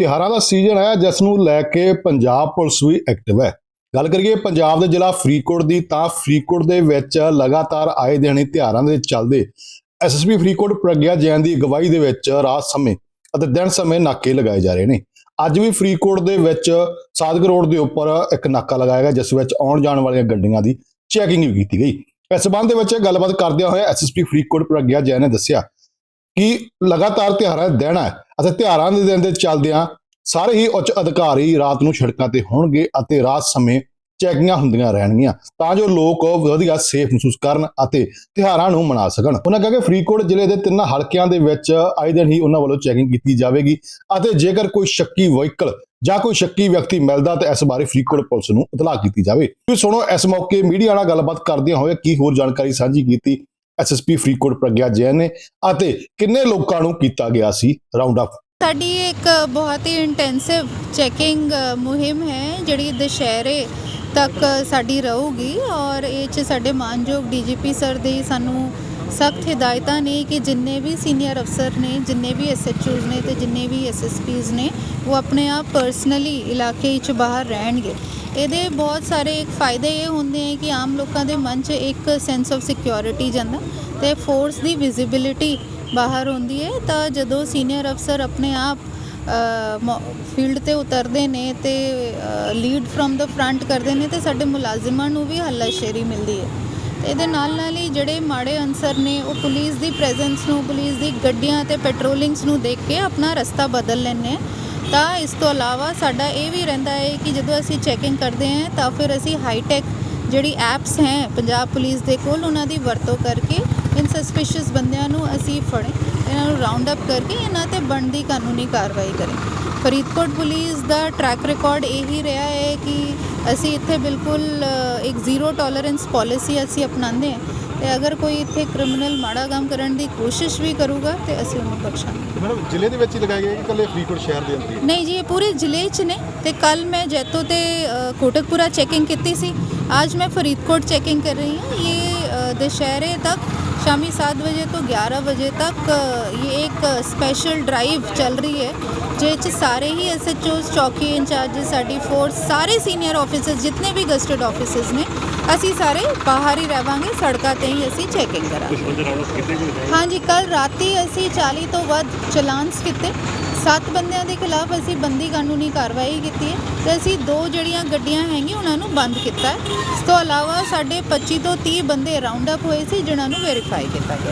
ਤਿਉਹਾਰਾਂ ਦਾ ਸੀਜ਼ਨ ਹੈ, ਜਿਸ ਨੂੰ ਲੈ ਕੇ ਪੰਜਾਬ ਪੁਲਿਸ ਵੀ ਐਕਟਿਵ ਹੈ। ਗੱਲ ਕਰੀਏ ਪੰਜਾਬ ਦੇ ਜ਼ਿਲ੍ਹਾ ਫਰੀਦਕੋਟ ਦੀ, ਤਾਂ ਫਰੀਦਕੋਟ ਦੇ ਵਿੱਚ ਲਗਾਤਾਰ ਆਏ ਦਿਨ ਹੀ ਤਿਉਹਾਰਾਂ ਦੇ ਚੱਲਦੇ ਐਸਐਸਪੀ ਫਰੀਦਕੋਟ ਪ੍ਰਗਿਆ ਜੈਨ ਦੀ ਅਗਵਾਈ ਦੇ ਵਿੱਚ ਰਾਤ ਸਮੇਂ ਅਤੇ ਦਿਨ ਸਮੇਂ ਨਾਕੇ ਲਗਾਏ ਜਾ ਰਹੇ ਨੇ। ਅੱਜ ਵੀ ਫਰੀਦਕੋਟ ਦੇ ਵਿੱਚ ਸਾਦਕ ਰੋਡ ਦੇ ਉੱਪਰ ਇੱਕ ਨਾਕਾ ਲਗਾਇਆ ਗਿਆ, ਜਿਸ ਵਿੱਚ ਆਉਣ ਜਾਣ ਵਾਲੀਆਂ ਗੱਡੀਆਂ ਦੀ ਚੈਕਿੰਗ ਵੀ ਕੀਤੀ ਗਈ। ਇਸ ਸਬੰਧ ਦੇ ਵਿੱਚ ਗੱਲਬਾਤ ਕਰਦਿਆਂ ਹੋਏ ਐਸਐਸਪੀ ਫਰੀਦਕੋਟ ਪ੍ਰਗਿਆ ਜੈਨ ਨੇ ਦੱਸਿਆ ਕਿ ਲਗਾਤਾਰ ਤਿਉਹਾਰਾਂ ਦਾ ਦਿਨ ਹੈ ਅਤੇ ਤਿਉਹਾਰਾਂ ਦੇ ਦਿਨ ਦੇ ਚੱਲਦਿਆਂ ਸਾਰੇ ਹੀ ਉੱਚ ਅਧਿਕਾਰੀ ਰਾਤ ਨੂੰ ਸੜਕਾਂ ਤੇ ਹੋਣਗੇ ਅਤੇ ਰਾਤ ਸਮੇਂ ਚੈਕਿੰਗਾਂ ਹੁੰਦੀਆਂ ਰਹਿਣਗੀਆਂ ਤਾਂ ਜੋ ਲੋਕ ਵਧੀਆ ਸੇਫ ਮਹਿਸੂਸ ਕਰਨ ਅਤੇ ਤਿਉਹਾਰਾਂ ਨੂੰ ਮਨਾ ਸਕਣ। ਉਹਨਾਂ ਕਿਹਾ ਕਿ ਫਰੀਦਕੋਟ ਜ਼ਿਲ੍ਹੇ ਦੇ ਤਿੰਨ ਹਲਕਿਆਂ ਦੇ ਵਿੱਚ ਆਏ ਦਿਨ ਹੀ ਉਹਨਾਂ ਵੱਲੋਂ ਚੈਕਿੰਗ ਕੀਤੀ ਜਾਵੇਗੀ ਅਤੇ ਜੇਕਰ ਕੋਈ ਸ਼ੱਕੀ ਵਹੀਕਲ ਜਾਂ ਕੋਈ ਸ਼ੱਕੀ ਵਿਅਕਤੀ ਮਿਲਦਾ ਤਾਂ ਇਸ ਬਾਰੇ ਫਰੀਦਕੋਟ ਪੁਲਿਸ ਨੂੰ ਇਤਲਾਹ ਕੀਤੀ ਜਾਵੇ। ਤੁਸੀਂ ਸੁਣੋ, ਇਸ ਮੌਕੇ ਮੀਡੀਆ ਨਾਲ ਗੱਲਬਾਤ ਕਰਦਿਆਂ ਹੋਏ ਕੀ ਹੋਰ ਜਾਣਕਾਰੀ ਸਾਂਝੀ ਕੀਤੀ ਐਸਐਸਪੀ ਫਰੀਦਕੋਟ ਪ੍ਰਗਿਆ ਜੈਨ ਨੇ ਅਤੇ ਕਿੰਨੇ ਲੋਕਾਂ ਨੂੰ ਕੀਤਾ ਗਿਆ ਸੀ ਰਾਉਂਡ ਅਪ ਸਾਡੀ ਇੱਕ ਬਹੁਤ ਹੀ ਇੰਟੈਂਸਿਵ ਚੈਕਿੰਗ ਮੁਹਿੰਮ ਹੈ, ਜਿਹੜੀ ਦੁਸ਼ਹਿਰੇ ਤੱਕ ਸਾਡੀ ਰਹੂਗੀ ਔਰ ਇਹ ਚ ਸਾਡੇ ਮਾਨਯੋਗ ਡੀਜੀਪੀ ਸਰ ਦੇ ਸਾਨੂੰ ਸਖਤ ਹਦਾਇਤਾਂ ਨੇ ਕਿ ਜਿੰਨੇ ਵੀ ਸੀਨੀਅਰ ਅਫਸਰ ਨੇ, ਜਿੰਨੇ ਵੀ ਐਸਐਚਓਜ਼ ਨੇ ਤੇ ਜਿੰਨੇ ਵੀ ਐਸਐਸਪੀਜ਼ ਨੇ, ਉਹ ਆਪਣੇ ਆਪ ਪਰਸਨਲੀ ਇਲਾਕੇ ਵਿੱਚ ਬਾਹਰ ਰਹਿਣਗੇ। ਇਹਦੇ ਬਹੁਤ ਸਾਰੇ ਇੱਕ ਫਾਇਦੇ ਇਹ ਹੁੰਦੇ ਹੈ ਕਿ ਆਮ ਲੋਕਾਂ ਦੇ ਮਨ 'ਚ ਇੱਕ ਸੈਂਸ ਆਫ ਸਿਕਿਉਰਿਟੀ ਜਾਂਦਾ ਤੇ ਫੋਰਸ ਦੀ ਵਿਜ਼ਿਬਿਲਿਟੀ ਬਾਹਰ ਹੁੰਦੀ ਹੈ। ਤਾਂ ਜਦੋਂ ਸੀਨੀਅਰ ਅਫਸਰ ਆਪਣੇ ਆਪ ਫੀਲਡ ਤੇ ਉਤਰਦੇ ਨੇ ਤੇ ਲੀਡ ਫਰਮ ਦਾ ਫਰੰਟ ਕਰਦੇ ਨੇ ਤੇ ਸਾਡੇ ਮੁਲਾਜ਼ਮਾਂ ਨੂੰ ਵੀ ਹੱਲਾਸ਼ੇਰੀ ਮਿਲਦੀ ਹੈ। ਤੇ ਇਹਦੇ ਨਾਲ ਨਾਲ ਹੀ ਜਿਹੜੇ ਮਾੜੇ ਅਨਸਰ ਨੇ, ਉਹ ਪੁਲਿਸ ਦੀ ਪ੍ਰੈਜ਼ੈਂਸ ਨੂੰ, ਪੁਲਿਸ ਦੀ ਗੱਡੀਆਂ ਤੇ ਪੈਟਰੋਲਿੰਗਸ ਨੂੰ ਦੇਖ ਕੇ ਆਪਣਾ ਰਸਤਾ ਬਦਲ ਲੈਂਦੇ ਆ। ਤਾਂ ਇਸ ਤੋਂ ਇਲਾਵਾ ਸਾਡਾ ਇਹ ਵੀ ਰਹਿੰਦਾ ਹੈ ਕਿ ਜਦੋਂ ਅਸੀਂ ਚੈਕਿੰਗ ਕਰਦੇ ਹਾਂ ਤਾਂ ਫਿਰ ਅਸੀਂ ਹਾਈਟੈਕ ਜਿਹੜੀ ਐਪਸ ਹੈ ਪੰਜਾਬ ਪੁਲਿਸ ਦੇ ਕੋਲ, ਉਹਨਾਂ ਦੀ ਵਰਤੋਂ ਕਰਕੇ ਇਨ ਸਸਪੀਸ਼ੀਅਸ ਬੰਦਿਆਂ ਨੂੰ ਅਸੀਂ ਫੜੇ, ਇਹਨਾਂ ਨੂੰ ਰਾਉਂਡ ਅਪ ਕਰਕੇ ਇਹਨਾਂ ਤੇ ਬਣਦੀ ਕਾਨੂੰਨੀ ਕਾਰਵਾਈ ਕਰੇ। ਫਰੀਦਕੋਟ ਪੁਲਿਸ ਦਾ ਟਰੈਕ ਰਿਕਾਰਡ ਇਹੀ ਰਿਹਾ ਹੈ ਕਿ ਅਸੀਂ ਇੱਥੇ ਬਿਲਕੁਲ ਇੱਕ ਜ਼ੀਰੋ ਟੋਲਰੈਂਸ ਪਾਲਿਸੀ ਅਸੀਂ ਅਪਣਾਉਂਦੇ ਹਾਂ। ਤੇ ਅਗਰ ਕੋਈ ਇੱਥੇ ਕ੍ਰਿਮੀਨਲ ਮਾੜਾ ਕੰਮ ਕਰਨ ਦੀ ਕੋਸ਼ਿਸ਼ ਵੀ ਕਰੂਗਾ ਤੇ ਅਸੀਂ ਉਹਨੂੰ ਬਖਸ਼ਾਂਗੇ। ਮੈਡਮ ਜ਼ਿਲ੍ਹੇ ਦੇ ਵਿੱਚ ਹੀ ਲਗਾਏ ਗਏ ਕਿ ਇਕੱਲੇ ਫਰੀਦਕੋਟ ਸ਼ਹਿਰ ਦੇ ਅੰਦਰ ਹੀ ਨਹੀਂ ਜੀ ਇਹ ਪੂਰੇ ਜ਼ਿਲ੍ਹੇ 'ਚ ਨੇ। ਤੇ ਕੱਲ ਮੈਂ ਜੈਤੋ ਤੇ ਅ, ਕੋਟਕਪੂਰਾ ਚੈਕਿੰਗ ਕੀਤੀ ਸੀ। ਅੱਜ ਮੈਂ ਫਰੀਦਕੋਟ ਚੈਕਿੰਗ ਕਰ ਰਹੀ ਹਾਂ। ਇਹ ਅ, ਦੁਸ਼ਹਿਰੇ ਤੱਕ ਸ਼ਾਮੀ 7 ਵਜੇ ਤੋਂ 11 ਵਜੇ ਤੱਕ ਅ, ਇਹ ਇੱਕ ਸਪੈਸ਼ਲ ਡਰਾਈਵ ਚੱਲ ਰਹੀ ਹੈ ਜਿਹ 'ਚ ਸਾਰੇ ਹੀ ਐਸਐਚਓਸ ਚੌਕੀ ਇੰਚਾਰਜ ਸਾਡੀ ਫੋਰਸ ਸਾਰੇ ਸੀਨੀਅਰ ਆਫੀਸਰਸ ਜਿਤਨੇ ਵੀ ਗਸਟਡ ਆਫੀਸਰਸ ਨੇ ਅਸੀਂ ਸਾਰੇ ਬਾਹਰ ਹੀ ਰਵਾਂਗੇ ਸੜਕਾਂ ਤੇ ਹੀ ਅਸੀਂ ਚੈਕਿੰਗ ਕਰਾਂਗੇ। ਹਾਂਜੀ ਕੱਲ ਰਾਤੀ ਅਸੀਂ 40 ਤੋਂ ਵੱਧ ਚਲਾਨਸ ਕੀਤੇ। ਸੱਤ ਬੰਦਿਆਂ ਦੇ ਖਿਲਾਫ ਅਸੀਂ ਬੰਦੀ ਕਾਨੂੰਨੀ ਕਾਰਵਾਈ ਕੀਤੀ ਹੈ ਤੇ ਅਸੀਂ ਦੋ ਜਿਹੜੀਆਂ ਗੱਡੀਆਂ ਹੈਗੀਆਂ ਉਹਨਾਂ ਨੂੰ ਬੰਦ ਕੀਤਾ ਹੈ। ਇਸ ਤੋਂ ਇਲਾਵਾ ਸਾਡੇ 25 ਤੋਂ 30 ਬੰਦੇ ਰਾਉਂਡ ਅਪ ਹੋਏ ਸੀ ਜਿਨ੍ਹਾਂ ਨੂੰ ਵੈਰੀਫਾਈ ਕੀਤਾ ਗਿਆ